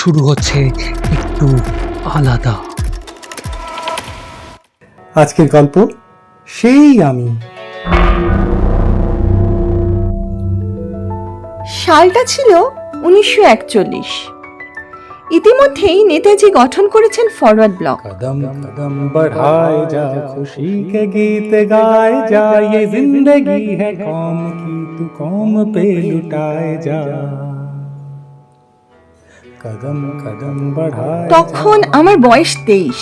শুরু হচ্ছে একটু আলাদা আজকের গল্প সেই আমি সালটা ছিল উনিশশো একচল্লিশ ইতিমধ্যেই নেতাজি গঠন করেছেন ফরওয়ার্ড ব্লক कदम कदम बढ़ाए जा खुशी के गीत गाए जा ये जिंदगी है कौम की तू कौम पे लुटाए जा তখন আমার বয়স তেইশ।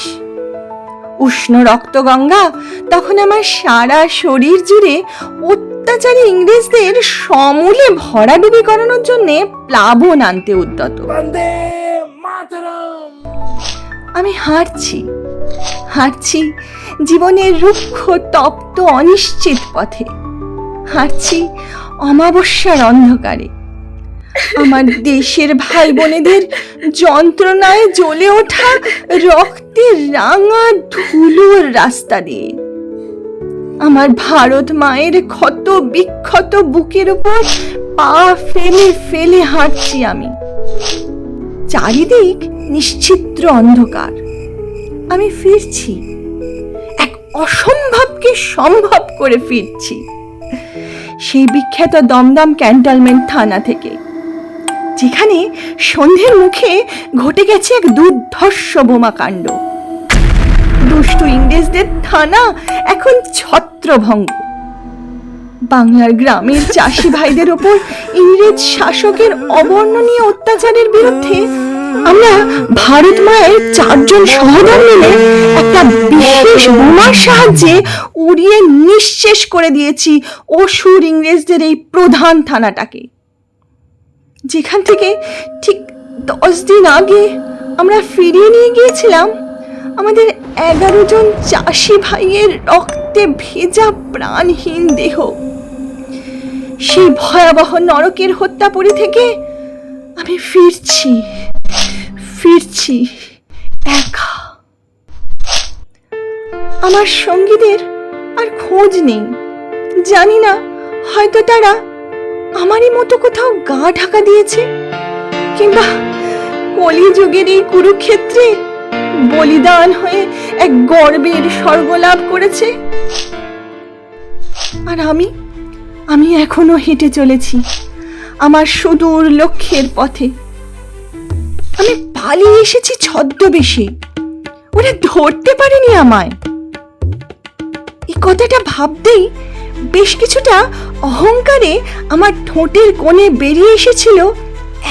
উষ্ণ রক্তগঙ্গা তখন আমার সারা শরীর জুড়ে অত্যাচারী ইংরেজদের সমূলে ভরাডুবি করানোর জন্য প্লাবন আনতে উদ্যত। আমি হাঁটছি হাঁটছি জীবনের রুক্ষ তপ্ত অনিশ্চিত পথে। হাঁটছি অমাবস্যার অন্ধকারে। আমার দেশের ভাই বোনেদের যন্ত্রণায় জ্বলে ওঠা রক্তের রাঙা ধুলোর রাস্তা দিয়ে আমার ভারত মায়ের ক্ষত বিক্ষত বুকের উপর পা ফেলে ফেলে হাঁটছি আমি। চারিদিক নিশ্চিত্র অন্ধকার। আমি ফিরছি। এক অসম্ভবকে সম্ভব করে ফিরছি। সেই বিখ্যাত দমদম ক্যান্টনমেন্ট থানা থেকে। যেখানে সন্ধ্যের মুখে ঘটে গেছে এক দুর্ধর্ষ বোমাকাণ্ড। দুষ্টু ইংরেজদের থানা এখন ছত্রভঙ্গ। বাংলার গ্রামের চাষি ভাইদের ওপর ইংরেজ শাসকের অবর্ণনীয় অত্যাচারের বিরুদ্ধে আমরা ভারত মায়ের চারজন সহোদর মিলে একটা বিশেষ বোমার সাহায্যে উড়িয়ে নিঃশেষ করে দিয়েছি অসুর ইংরেজদের এই প্রধান থানাটাকে। যেখান থেকে ঠিক দশ দিন আগে আমরা ফিরিয়ে নিয়ে গিয়েছিলাম, আমাদের এগারো জন চাষি ভাইয়ের রক্তে ভেজা প্রাণহীন দেহ। সেই ভয়াবহ নরকের হত্যাপুরী থেকে আমি ফিরছি ফিরছি একা। আমার সঙ্গীদের আর খোঁজ নেই। জানি না হয়তো তারা আমারই মতো কোথাও গা ঢাকা দিয়েছে? কিংবা কলিযুগের এই কুরুক্ষেত্রে বলিদান হয়ে এক গর্বের স্বর্গ লাভ করেছে? আর আমি আমি এখনও হেঁটে চলেছি আমার সুদূর লক্ষ্যের পথে। আমি পালিয়ে এসেছি ছদ্মবেশে। ওরা ধরতে পারেনি আমায়। এই কথাটা ভাবতেই বেশ কিছুটা অহংকারে আমার ঠোঁটের কোণে বেরিয়ে এসেছিল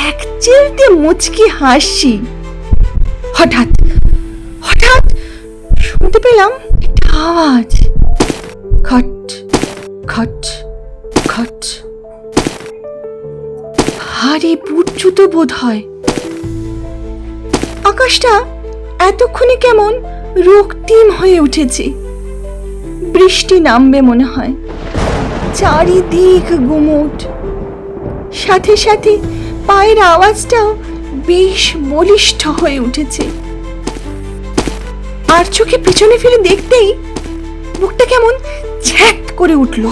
এক চিলতে মুচকি হাসি। হঠাৎ হঠাৎ শুনতে পেলাম একটা আওয়াজ। খট খট খট। ভারী বুট বোধ হয় আকাশটা এতক্ষণে কেমন রক্তিম হয়ে উঠেছে। বৃষ্টি নামবে মনে হয়। চারিদিক গুমোট। সাথে সাথে পায়ের আওয়াজটাও বেশ বলিষ্ঠ হয়ে উঠেছে। আর চোখে পিছনে ফিরে দেখতেই বুকটা কেমন ছ্যাক করে উঠল।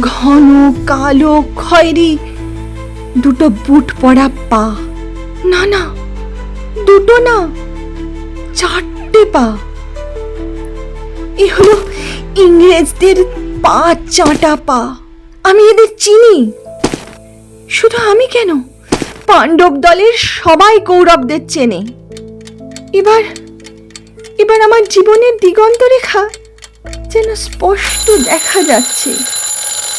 ঘন, কালো, খয়েরি দুটো বুট পরা পা। না না, দুটো না, চারটে পা। এ হলো ইংরেজদের পা চাঁটা পা। আমি এদের চিনি। শুধু আমি কেন? পাণ্ডব দলের সবাই কৌরবদের চেনে। এবার এবার আমার জীবনের দিগন্ত রেখা যেন স্পষ্ট দেখা যাচ্ছে।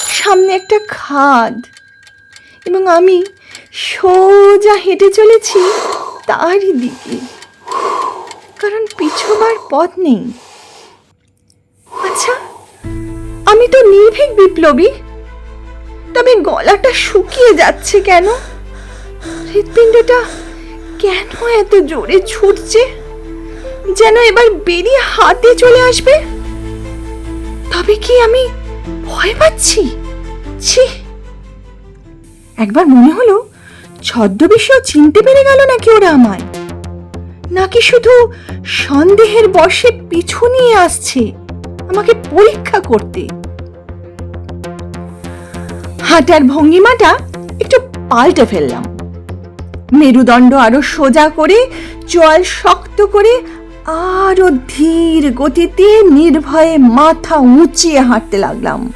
সামনে একটা খাদ। এবং আমি সোজা হেঁটে চলেছি তারই দিকে। কারণ পিছোবার পথ নেই। আচ্ছা আমি তো নির্ভীক বিপ্লবী। তবে গলাটা শুকিয়ে যাচ্ছে কেন? হৃৎপিণ্ডটা কেন এত জোরে ছুটছে? যেন এবার বেরিয়ে হাতে চলে আসবে? তবে কি আমি ভয় পাচ্ছি? ছি! একবার মনে হলো ছদ্মবেশেও চিনতে পেরে গেল নাকি ওরা আমায়। নাকি শুধু সন্দেহের বশে পিছু নিয়ে আসছে আমাকে পরীক্ষা করতে? হাঁটার ভঙ্গিমাটা একটু পাল্টে ফেললাম। মেরুদণ্ড আরও সোজা করে জল শক্ত করে আরও ধীর গতিতে নির্ভয়ে মাথা উঁচিয়ে হাঁটতে লাগলাম।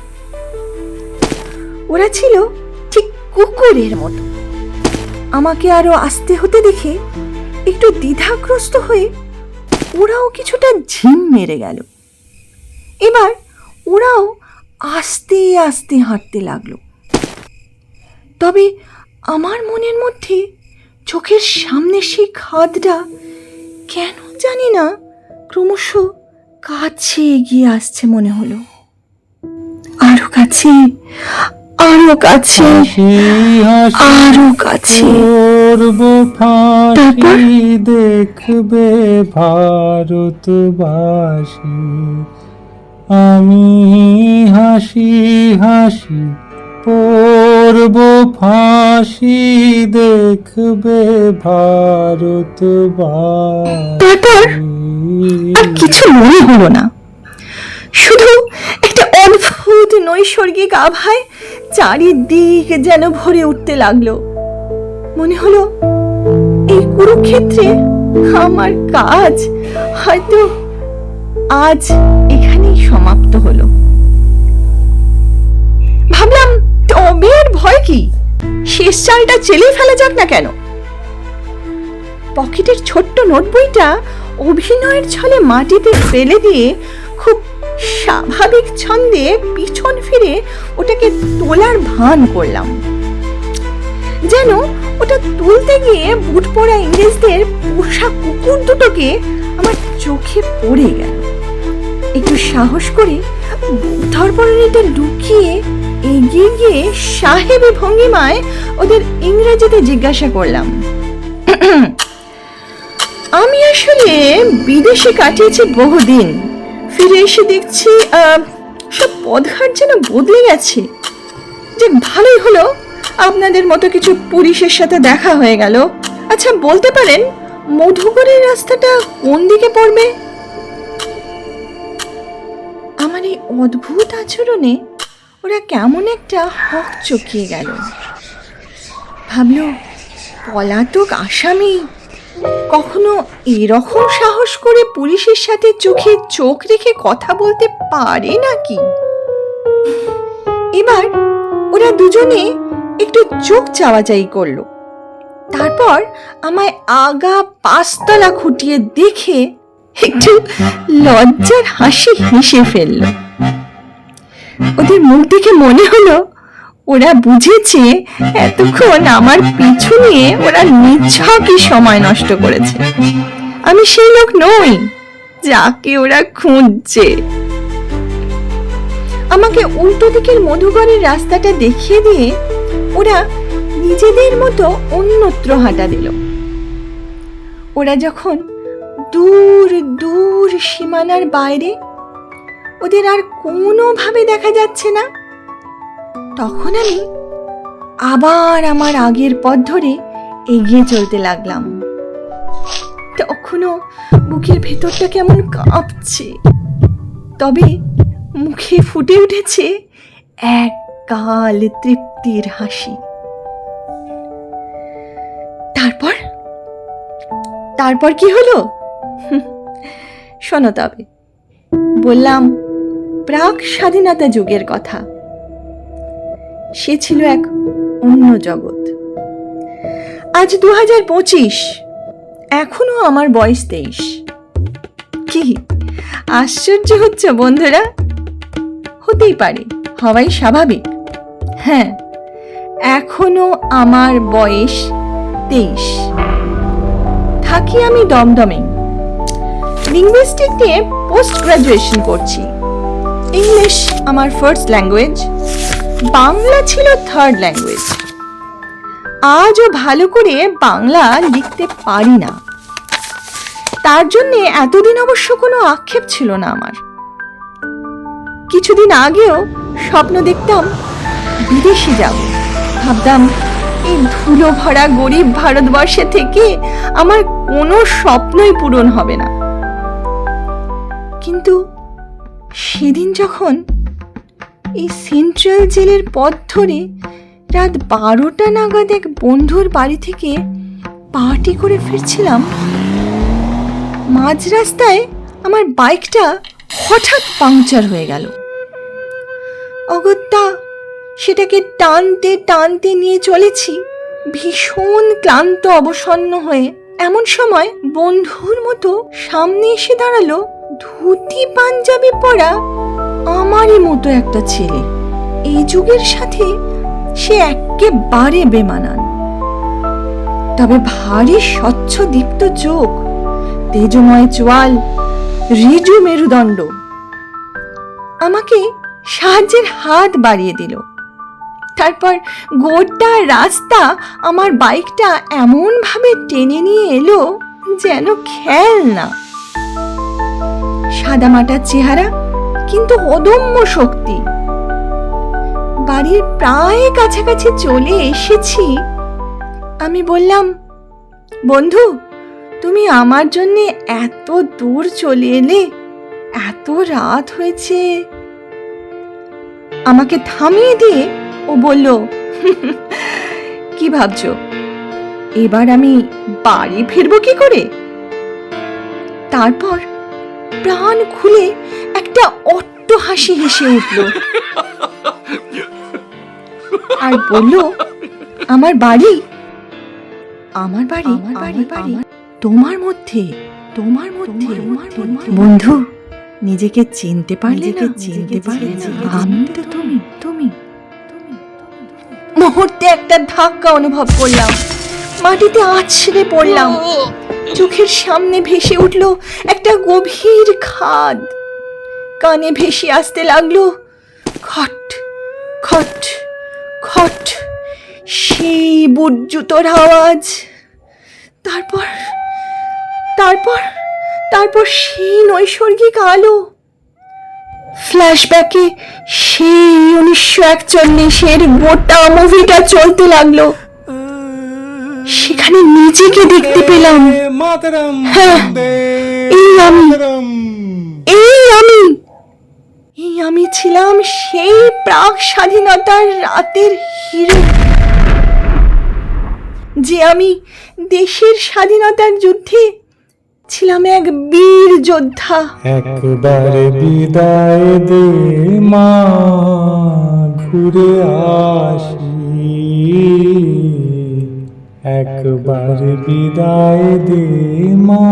ওরা ছিল ঠিক কুকুরের মতো। আমাকে আরও আসতে হতে দেখে একটু দ্বিধাগ্রস্ত হয়ে ওরাও কিছুটা ঝিম মেরে গেল। এবার ওরাও আস্তে আস্তে হাঁটতে লাগল। তবে আমার মনের মধ্যে চোখের সামনে সেই খাদটা কেন জানি না ক্রমশ কাছে এগিয়ে আসছে মনে হলো। আরও কাছে আরও কাছে আরও কাছে। তারপর? দেখবে ভারতবাসী আমি হাসি হাসি পড়ব ফাঁসি দেখবে তারপর আর কিছু মনে হলো না। শুধু একটা অদ্ভুত নৈসর্গিক আভায় চারিদিক যেন ভরে উঠতে লাগল। মনে হলো এই কুরুক্ষেত্রে আমার কাজ হয়তো আজ এখানেই সমাপ্ত হলো। আর ভয় কি? শেষ চালটা চেলেই ফেলা যাক না কেন? পকেটের ছোট্ট নোট বইটা অভিনয়ের ছলে মাটিতে ফেলে দিয়ে খুব স্বাভাবিক ছন্দে পিছন ফিরে ওটাকে তোলার ভান করলাম। যেন ওটা তুলতে গিয়ে বুট পড়া ইংরেজদের পোষা কুকুর দুটোকে আমার চোখে পড়ে গেল। একটু সাহস করে ধরপড়ানিটা লুকিয়ে এগিয়ে গিয়ে সাহেবী ভঙ্গিমায় ওদের ইংরেজিতে জিজ্ঞাসা করলাম। আমি আসলে বিদেশে কাটিয়েছি বহুদিন। ফিরে এসে দেখছি সব পদঘাট যেন বদলে গেছে। যে ভালোই হলো। আপনাদের মতো কিছু পুলিশের সাথে দেখা হয়ে গেল। আচ্ছা বলতে পারেন মধুকরের রাস্তাটা কোন দিকে পড়বে? আমার এই অদ্ভুত আচরণে ওরা কেমন একটা হক চকিয়ে গেল। ভাবলো, পলাতক আসামি কখনো এরকম সাহস করে পুলিশের সাথে চোখে চোখ রেখে কথা বলতে পারে নাকি? এবার ওরা দুজনে একটু চোখ চাওয়াচাই করল। তারপর আমায় আগা পাঁচতলা খুঁটিয়ে দেখে একটু লজ্জার হাসি হেসে ফেলল। ওদের মুখ দেখে মনে হলো ওরা বুঝেছে এতক্ষণ আমার পিছু নিয়ে ওরা নিছকই সময় নষ্ট করেছে। আমি সেই লোক নই যাকে ওরা খুঁজছে। আমাকে উল্টো দিকের মধুকরের রাস্তাটা দেখিয়ে দিয়ে ওরা নিজেদের মতো অন্যত্র হাঁটা দিল। ওরা যখন দূর দূর সীমানার বাইরে ওদের আর কোনোভাবে দেখা যাচ্ছে না। তখন আমি আবার আমার আগের পথ ধরে এগিয়ে চলতে লাগলাম। তখনও বুকের ভেতরটা কেমন কাঁপছে। তবে মুখে ফুটে উঠেছে এক কাল তৃপ্তির হাসি। তারপর? তারপর কি হলো? শোনো তবে, বললাম প্রাক স্বাধীনতা যুগের কথা। সে ছিল এক অন্য জগৎ। আজ দু হাজার পঁচিশ। এখনও আমার বয়স তেইশ। কি আশ্চর্য হচ্ছে বন্ধুরা। হতেই পারে, হওয়াই স্বাভাবিক। হ্যাঁ এখনও আমার বয়স তেইশ। থাকি আমি দমদমে। লিঙ্গুইস্টিক নিয়ে পোস্ট গ্রাজুয়েশন করছি। ইংলিশ, আমার ফার্স্ট ল্যাঙ্গুয়েজ বাংলা ছিল থার্ড ল্যাঙ্গুয়েজ আজও ভালো করে বাংলা লিখতে পারি না। তার জন্যে এতদিন অবশ্য কোনো আক্ষেপ ছিল না আমার। কিছুদিন আগেও স্বপ্ন দেখতাম বিদেশে যাব। ভাবতাম, এই ধুলো ভরা গরিব ভারতবর্ষে থেকে আমার কোনো স্বপ্নই পূরণ হবে না। কিন্তু সেদিন যখন এই সেন্ট্রাল জেলের পথ ধরে রাত বারোটা নাগাদ এক বন্ধুর বাড়ি থেকে পার্টি করে ফিরছিলাম মাঝ রাস্তায় আমার বাইকটা হঠাৎ পাংচার হয়ে গেল। অগত্যা, সেটাকে টানতে টানতে নিয়ে চলেছি, ভীষণ ক্লান্ত অবসন্ন হয়ে। এমন সময় বন্ধুর মতো সামনে এসে দাঁড়াল ধুতি, পাঞ্জাবি পরা আমারই মতো একটা ছেলে। এই যুগের সাথে সে একেবারে বেমানান। তবে ভারী, স্বচ্ছ, দীপ্ত চোখ, তেজময় চোয়াল, রিজু মেরুদণ্ড আমাকে সাহায্যের হাত বাড়িয়ে দিল। তারপর গোটা রাস্তা আমার বাইকটা এমনভাবে টেনে নিয়ে এলো যেন খেলনা। সাদামাটা চেহারা, কিন্তু অদম্য শক্তি। বাড়ির প্রায় কাছাকাছি চলে এসেছি। আমি বললাম, বন্ধু, তুমি আমার জন্য এত দূর চলে এলে, এত রাত হয়েছে। আমাকে থামিয়ে দিয়ে ও বলল, কি ভাবছ? এবার আমি বাড়ি ফিরবো কি করে? তারপর প্রাণ খুলে একটা অট্ট হাসি হেসে উঠল। আর বলল আমার বাড়ি আমার বাড়ি আমার বাড়ি বাড়ি তোমার মধ্যে তোমার মধ্যে বন্ধু নিজেকে চিনতে পারলে না চিনতে পারলে আমি তো তুমি তুমি মুহূর্তে একটা ধাক্কা অনুভব করলাম। মাটিতে আছড়ে পড়লাম। চোখের সামনে ভেসে উঠল একটা গভীর খাদ। কানে ভেসে আসতে লাগল, খট খট খট, সেই বুট জুতোর আওয়াজ। তারপর তারপর তারপর সেই নৈসর্গিক আলো। ফ্ল্যাশব্যাকে সেই উনিশশো একচল্লিশের গোটা মুভিটা চলতে লাগল। সেখানে নিজেকে দেখতে পেলাম। হ্যাঁ, এই আমি। এই আমি। এই আমি ছিলাম সেই প্রাক স্বাধীনতার রাতের হিরো। যে আমি দেশের স্বাধীনতার যুদ্ধে ছিলাম এক বীর যোদ্ধা। একবার বিদায় দে মা ঘুরে আসি। একবার বিদায় দে মা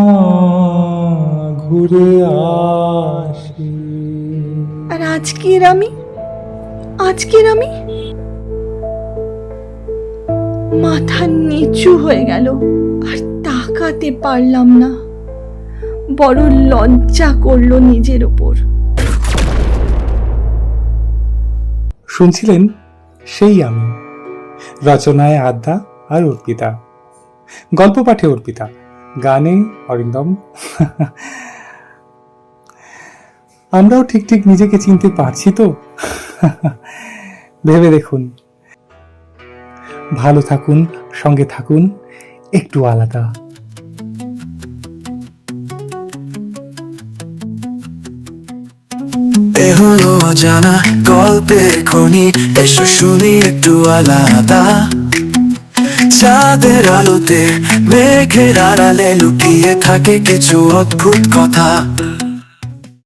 ঘুরে আসি। আর আজকের আমি? আজকের আমি? মাথা নিচু হয়ে গেল আর তাকাতে পারলাম না। বড় লজ্জা করল নিজের ওপর। শুনছিলেন সেই আমি রচনায় আদ্যা আর অর্পিতা। গল্প পাঠে অর্পিতা। গানে অরিন্দম। আমরাও ঠিক ঠিক নিজেকে চিনতে পারছি তো। ভেবে দেখুন। ভালো থাকুন, সঙ্গে থাকুন, একটু আলাদা। হলো অজানা গল্পের খনি, এসো শুনি একটু আলাদা। চাঁদের আলোতে মেঘের আড়ালে লুকিয়ে থাকে কিছু অদ্ভুত কথা।